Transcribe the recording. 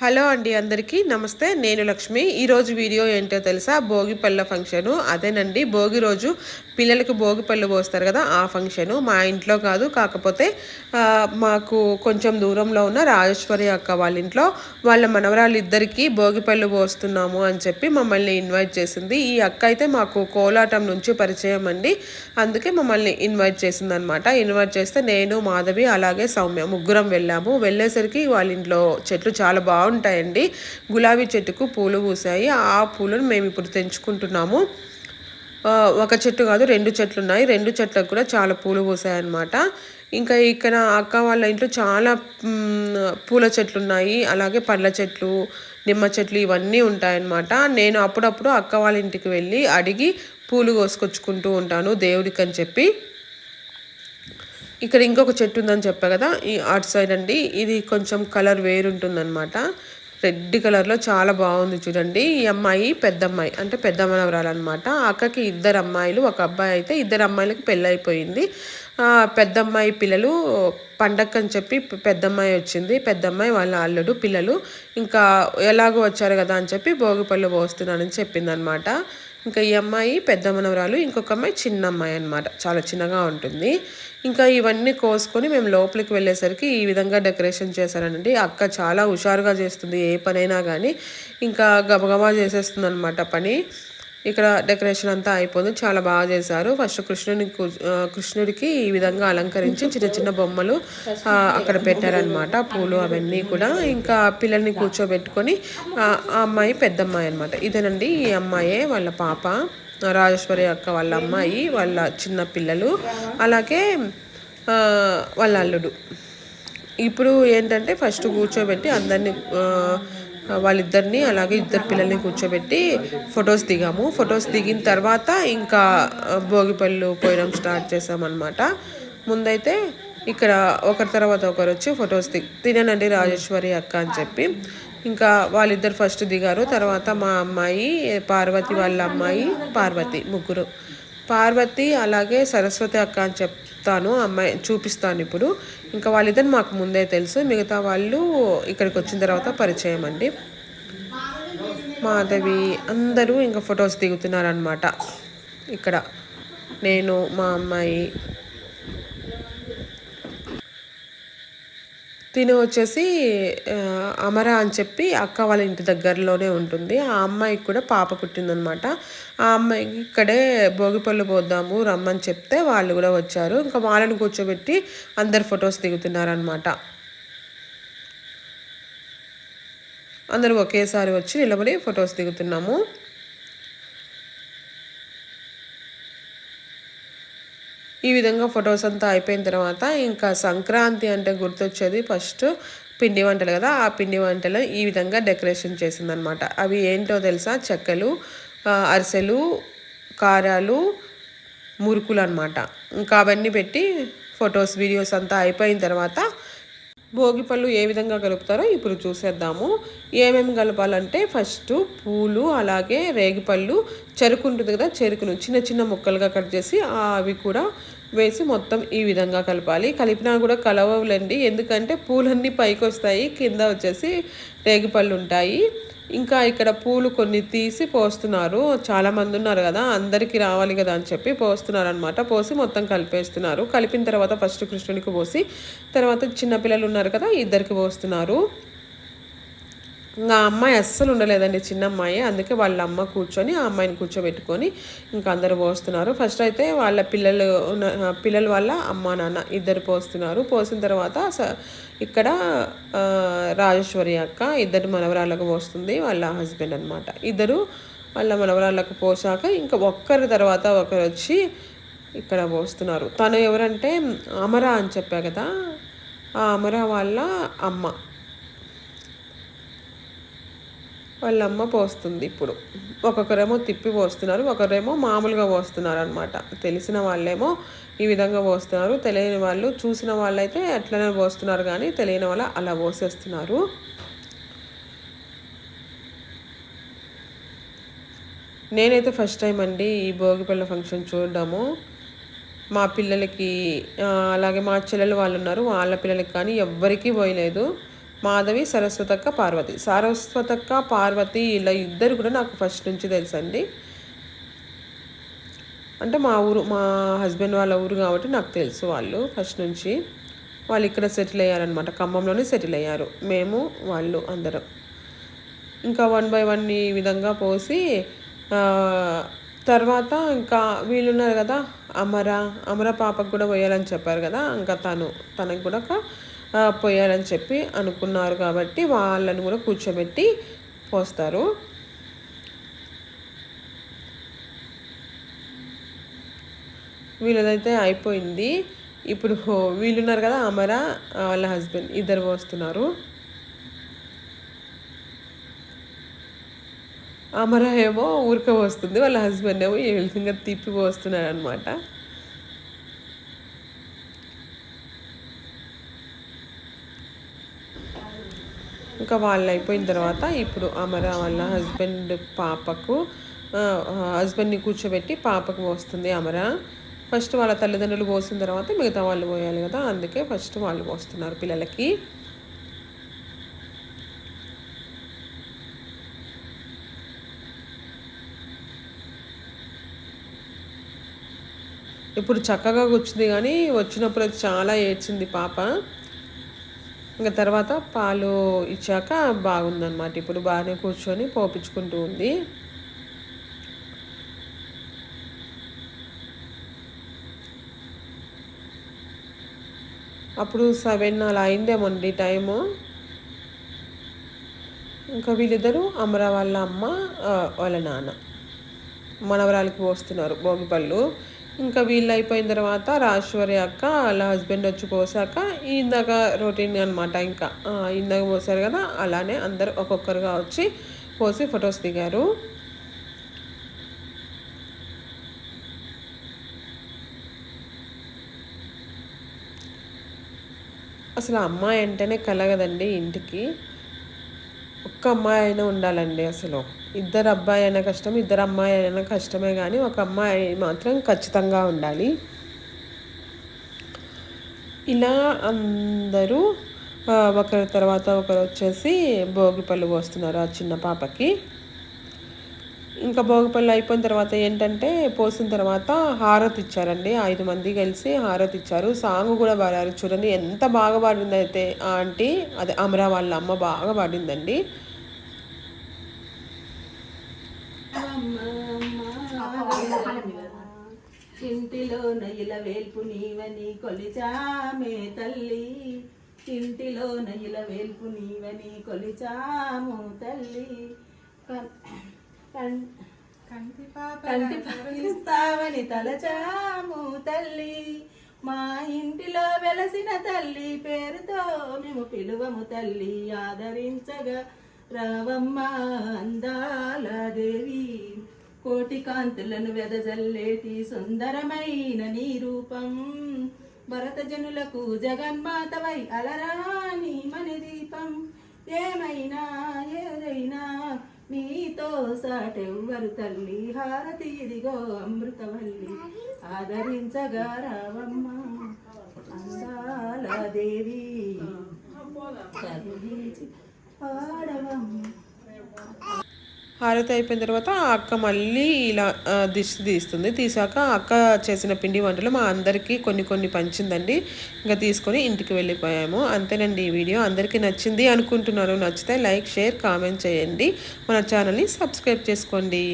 Hello అండి అందరికీ నమస్తే నేను లక్ష్మి. ఈరోజు వీడియో ఏంటో తెలుసా? భోగి పళ్ళ ఫంక్షను. అదేనండి భోగి రోజు పిల్లలకు భోగి పళ్ళు పోస్తారు కదా ఆ ఫంక్షను. మా ఇంట్లో కాదు కాకపోతే మాకు కొంచెం దూరంలో ఉన్న రాజేశ్వరి అక్క వాళ్ళ ఇంట్లో వాళ్ళ మనవరాళ్ళు ఇద్దరికీ భోగి పళ్ళు పోస్తున్నాము అని చెప్పి మమ్మల్ని ఇన్వైట్ చేసింది. ఈ అక్క అయితే మాకు కోలాటం నుంచి పరిచయం అండి. అందుకే మమ్మల్ని ఇన్వైట్ చేసింది అనమాట ఇన్వైట్ చేస్తే నేను మాధవి అలాగే సౌమ్య ముగ్గురం వెళ్ళాము. వెళ్ళేసరికి వాళ్ళ ఇంట్లో చెట్లు చాలా బాగా బాగుంటాయండి. గులాబీ చెట్టుకు పూలు పూసాయి. ఆ పూలను మేము ఇప్పుడు తెంచుకుంటున్నాము. ఒక చెట్టు కాదు రెండు చెట్లు ఉన్నాయి రెండు చెట్లకు కూడా చాలా పూలు పూసాయన్నమాట. ఇంకా ఇక్కడ అక్క వాళ్ళ ఇంట్లో చాలా పూల చెట్లు ఉన్నాయి అలాగే పండ్ల చెట్లు నిమ్మ చెట్లు ఇవన్నీ ఉంటాయన్నమాట. నేను అప్పుడప్పుడు అక్క వాళ్ళ ఇంటికి వెళ్ళి అడిగి పూలు కోసుకొచ్చుకుంటూ ఉంటాను దేవుడికి అని చెప్పి. ఇక్కడ ఇంకొక చెట్టు ఉందని చెప్పా కదా ఈ అటు సైడ్ అండి. ఇది కొంచెం కలర్ వేరుంటుందన్నమాట. రెడ్ కలర్లో చాలా బాగుంది చూడండి. ఈ అమ్మాయి పెద్ద అమ్మాయి అంటే పెద్ద మనవరాలన్నమాట అక్కకి ఇద్దరు అమ్మాయిలు ఒక అబ్బాయి అయితే ఇద్దరు అమ్మాయిలకి పెళ్ళైపోయింది పెద్ద అమ్మాయి పిల్లలు పండగ అని చెప్పి పెద్ద అమ్మాయి వచ్చింది. పెద్ద అమ్మాయి వాళ్ళ అల్లుడు పిల్లలు. ఇంకా ఎలాగో వచ్చారు కదా అని చెప్పి భోగి పళ్ళు పోస్తున్నానని చెప్పిందనమాట ఇంకా ఈ అమ్మాయి పెద్ద మనవరాలు ఇంకొక అమ్మాయి చిన్న అమ్మాయి అనమాట చాలా చిన్నగా ఉంటుంది. ఇంకా ఇవన్నీ కోసుకొని మేము లోపలికి వెళ్ళేసరికి ఈ విధంగా డెకరేషన్ చేశారనండి. అక్క చాలా హుషారుగా చేస్తుంది ఏ పనైనా కానీ ఇంకా గబగబా చేసేస్తుంది అనమాట పని. ఇక్కడ డెకరేషన్ అంతా అయిపోయింది. చాలా బాగా చేశారు. ఫస్ట్ కృష్ణుని కృష్ణుడికి ఈ విధంగా అలంకరించి చిన్న చిన్న బొమ్మలు అక్కడ పెట్టారనమాట పూలు అవన్నీ కూడా. ఇంకా పిల్లల్ని కూర్చోబెట్టుకొని ఆ అమ్మాయి పెద్దమ్మాయి అనమాట ఇదేనండి ఈ అమ్మాయే వాళ్ళ పాప. రాజేశ్వరి అక్క వాళ్ళ అమ్మాయి వాళ్ళ చిన్న పిల్లలు. అలాగే వాళ్ళ అల్లుడు. ఇప్పుడు ఏంటంటే ఫస్ట్ కూర్చోబెట్టి అందరినీ వాళ్ళిద్దరిని అలాగే ఇద్దరు పిల్లల్ని కూర్చోబెట్టి ఫొటోస్ దిగాము. ఫొటోస్ దిగిన తర్వాత ఇంకా ఆ, భోగిపళ్ళు పోయడం స్టార్ట్ చేసామన్నమాట ముందైతే ఇక్కడ ఒకరి తర్వాత ఒకరు వచ్చి ఫొటోస్ దిగి తిననండి రాజేశ్వరి అక్క అని చెప్పి. ఇంకా వాళ్ళిద్దరు ఫస్ట్ దిగారు. తర్వాత మా అమ్మాయి పార్వతి వాళ్ళ అమ్మాయి పార్వతి ముగ్గురు. పార్వతి అలాగే సరస్వతి అక్క అని చెప్తాను అమ్మాయి చూపిస్తాను ఇప్పుడు. ఇంకా వాళ్ళిద్దరు మాకు ముందే తెలుసు. మిగతా వాళ్ళు ఇక్కడికి వచ్చిన తర్వాత పరిచయం అండి. మాధవి అందరూ ఇంకా ఫొటోస్ దిగుతున్నారనమాట ఇక్కడ నేను మా అమ్మాయి తిను వచ్చేసి అమర అని చెప్పి అక్క వాళ్ళ ఇంటి దగ్గరలోనే ఉంటుంది. ఆ అమ్మాయికి కూడా పాప పుట్టిందనమాట. ఆ అమ్మాయికి ఇక్కడే భోగిపళ్ళు పోద్దాము రమ్మని చెప్తే వాళ్ళు కూడా వచ్చారు. ఇంకా వాళ్ళని కూర్చోబెట్టి అందరు ఫొటోస్ దిగుతున్నారనమాట. అందరూ ఒకేసారి వచ్చి నిలబడి ఫొటోస్ దిగుతున్నాము. ఈ విధంగా ఫొటోస్ అంతా అయిపోయిన తర్వాత ఇంకా సంక్రాంతి అంటే గుర్తొచ్చేది ఫస్ట్ పిండి వంటలు కదా ఆ పిండి వంటలు ఈ విధంగా డెకరేషన్ చేసిందనమాట. అవి ఏంటో తెలుసా? చెక్కలు అరిసెలు కారాలు మురుకులు అనమాట. ఇంకా అవన్నీ పెట్టి ఫొటోస్ వీడియోస్ అంతా అయిపోయిన తర్వాత భోగి పళ్ళు ఏ విధంగా కలుపుతారో ఇప్పుడు చూసేద్దాము. ఏమేమి కలపాలంటే ఫస్ట్ పూలు అలాగే రేగిపళ్ళు చెరుకు ఉంటుంది కదా చెరుకును చిన్న చిన్న ముక్కలుగా కట్ చేసి అవి కూడా వేసి మొత్తం ఈ విధంగా కలపాలి. కలిపినా కూడా కలవవులండి ఎందుకంటే పూలన్నీ పైకి వస్తాయి కింద వచ్చేసి రేగిపళ్ళు ఉంటాయి. ఇంకా ఇక్కడ పూలు కొన్ని తీసి పోస్తున్నారు. చాలా మంది ఉన్నారు కదా అందరికీ రావాలి కదా అని చెప్పి పోస్తున్నారు అనమాట పోసి మొత్తం కలిపేస్తున్నారు. కలిపిన తర్వాత ఫస్ట్ కృష్ణుడికి పోసి తర్వాత చిన్నపిల్లలు ఉన్నారు కదా ఇద్దరికి పోస్తున్నారు. ఇంకా అమ్మాయి అస్సలు ఉండలేదండి చిన్న అమ్మాయి అందుకే వాళ్ళ అమ్మ కూర్చొని ఆ అమ్మాయిని కూర్చోబెట్టుకొని ఇంకా అందరూ పోస్తున్నారు. ఫస్ట్ అయితే వాళ్ళ పిల్లలు ఉన్న- పిల్లల వాళ్ళ అమ్మ నాన్న ఇద్దరు పోస్తున్నారు. పోసిన తర్వాత స- ఇక్కడ రాజేశ్వరి అక్క ఇద్దరు మనవరాళ్ళకు పోస్తుంది వాళ్ళ హస్బెండ్ అనమాట ఇద్దరు వాళ్ళ మనవరాళ్ళకు పోసాక ఇంకా ఒక్కరి తర్వాత ఒకరు వచ్చి ఇక్కడ పోస్తున్నారు. తను ఎవరంటే అమరా అని చెప్పా కదా ఆ అమరా వాళ్ళ అమ్మ. వాళ్ళమ్మ పోస్తుంది ఇప్పుడు. ఒక్కొక్కరేమో తిప్పి పోస్తున్నారు ఒకరేమో మామూలుగా పోస్తున్నారు అనమాట తెలిసిన వాళ్ళేమో ఈ విధంగా పోస్తున్నారు తెలియని వాళ్ళు చూసిన వాళ్ళైతే అట్లనే పోస్తున్నారు కానీ తెలియని వాళ్ళు అలా పోసేస్తున్నారు. నేనైతే ఫస్ట్ టైం అండి ఈ భోగిపల్ల ఫంక్షన్ చూడడము. మా పిల్లలకి అలాగే మా చెల్లెలు వాళ్ళు ఉన్నారు వాళ్ళ పిల్లలకి కానీ ఎవ్వరికీ పోయలేదు. మాధవి సరస్వతక్క పార్వతి. సరస్వతక్క పార్వతి ఇలా ఇద్దరు కూడా నాకు ఫస్ట్ నుంచి తెలుసండి. అంటే మా ఊరు మా హస్బెండ్ వాళ్ళ ఊరు కాబట్టి నాకు తెలుసు వాళ్ళు ఫస్ట్ నుంచి. వాళ్ళు ఇక్కడ సెటిల్ అయ్యారనమాట ఖమ్మంలోనే సెటిల్ అయ్యారు. మేము వాళ్ళు అందరం. ఇంకా వన్ బై వన్ ఈ విధంగా పోసి తర్వాత ఇంకా వీళ్ళున్నారు కదా అమర అమర పాపకు కూడా పోయాలని చెప్పారు కదా ఇంకా తను తనకు కూడా ఒక పోయాలని చెప్పి అనుకున్నారు కాబట్టి వాళ్ళని కూడా కూర్చోబెట్టి పోస్తారు. వీళ్ళదైతే అయిపోయింది. ఇప్పుడు వీళ్ళున్నారు కదా అమర వాళ్ళ హస్బెండ్ ఇద్దరు పోస్తున్నారు. అమర ఏమో ఊరికే వస్తుంది వాళ్ళ హస్బెండ్ ఏమో ఈ విధంగా తిప్పి పోస్తున్నారు అనమాట ఇంకా వాళ్ళు అయిపోయిన తర్వాత ఇప్పుడు అమర వాళ్ళ హస్బెండ్ పాపకు హస్బెండ్ని కూర్చోబెట్టి పాపకు పోస్తుంది అమర. ఫస్ట్ వాళ్ళ తల్లిదండ్రులు పోసిన తర్వాత మిగతా వాళ్ళు పోయాలి కదా అందుకే ఫస్ట్ వాళ్ళు పోస్తున్నారు పిల్లలకి. ఇప్పుడు చక్కగా కూర్చుంది కానీ వచ్చినప్పుడు అది చాలా ఏడ్చింది పాప. ఇంకా తర్వాత పాలు ఇచ్చాక బాగుందన్నమాట. ఇప్పుడు బాగానే కూర్చొని పోపించుకుంటూ ఉంది. అప్పుడు సెవెన్ అలా అయిందేమండి టైము. ఇంకా వీళ్ళిద్దరూ అమర వాళ్ళ అమ్మ వాళ్ళ నాన్న. మనవరాలకి పోస్తున్నారు భోగిపళ్ళు. ఇంకా వీళ్ళు అయిపోయిన తర్వాత రాజేశ్వరి అక్క వాళ్ళ హస్బెండ్ వచ్చి పోసాక ఇందాక రొటీన్ అనమాట ఇంకా. ఇందాక పోసారు కదా అలానే అందరు ఒక్కొక్కరుగా వచ్చి పోసి ఫొటోస్ దిగారు. అసలు అమ్మాయి అంటేనే కలగదండి ఇంటికి. ఒక్క అమ్మాయి అయినా ఉండాలండి అసలు. ఇద్దరు అబ్బాయి అయినా కష్టం ఇద్దరు అమ్మాయి అయినా కష్టమే కానీ ఒక అమ్మాయి మాత్రం ఖచ్చితంగా ఉండాలి. ఇలా అందరూ ఒకరి తర్వాత ఒకరు వచ్చేసి భోగిపళ్ళు పోస్తున్నారు ఆ చిన్న పాపకి. ఇంకా భోగిపళ్ళు అయిపోయిన తర్వాత ఏంటంటే పోసిన తర్వాత హారతి ఇచ్చారండి. ఐదు మంది కలిసి హారతి ఇచ్చారు. సాంగ్ కూడా పాడారు. చూడండి ఎంత బాగా పాడింది అయితే ఆంటీ అదే అమరా వాళ్ళ అమ్మ బాగా పాడిందండి. ఇంటిలో నయ్యల వేల్పు నీవని కొలిచామే తల్లి. ఇంటిలో నయ్యల వేల్పు నీవని కొలిచాము తల్లి. కంటి పాపిస్తావని తలచాము తల్లి. మా ఇంటిలో వెలసిన తల్లి పేరుతో మేము పిలువము తల్లి. ఆదరించగా రావమ్మ అందాల దేవి. కోటి కాంతులను వెదజల్లేటి సుందరమైన నీ రూపం. భరత జనులకు జగన్మాతవై అలరాని మణి దీపం. ఏమైనా ఏదైనా నీతో సాటెవ్వరు తల్లి. హారతి ఇదిగో అమృతవల్లి. ఆదరించగా రావమ్మ. అందాల దేవి పాడవమ్మ. హారతి అయిపోయిన తర్వాత ఆ అక్క మళ్ళీ ఇలా దిష్టి తీస్తుంది. తీసాక అక్క చేసిన పిండి వంటలు మా అందరికీ కొన్ని కొన్ని పంచిందండి. ఇంకా తీసుకొని ఇంటికి వెళ్ళిపోయాము. అంతేనండి ఈ వీడియో. అందరికీ నచ్చింది అనుకుంటున్నాను నచ్చితే లైక్ షేర్ కామెంట్ చేయండి. మన ఛానల్ని సబ్స్క్రైబ్ చేసుకోండి.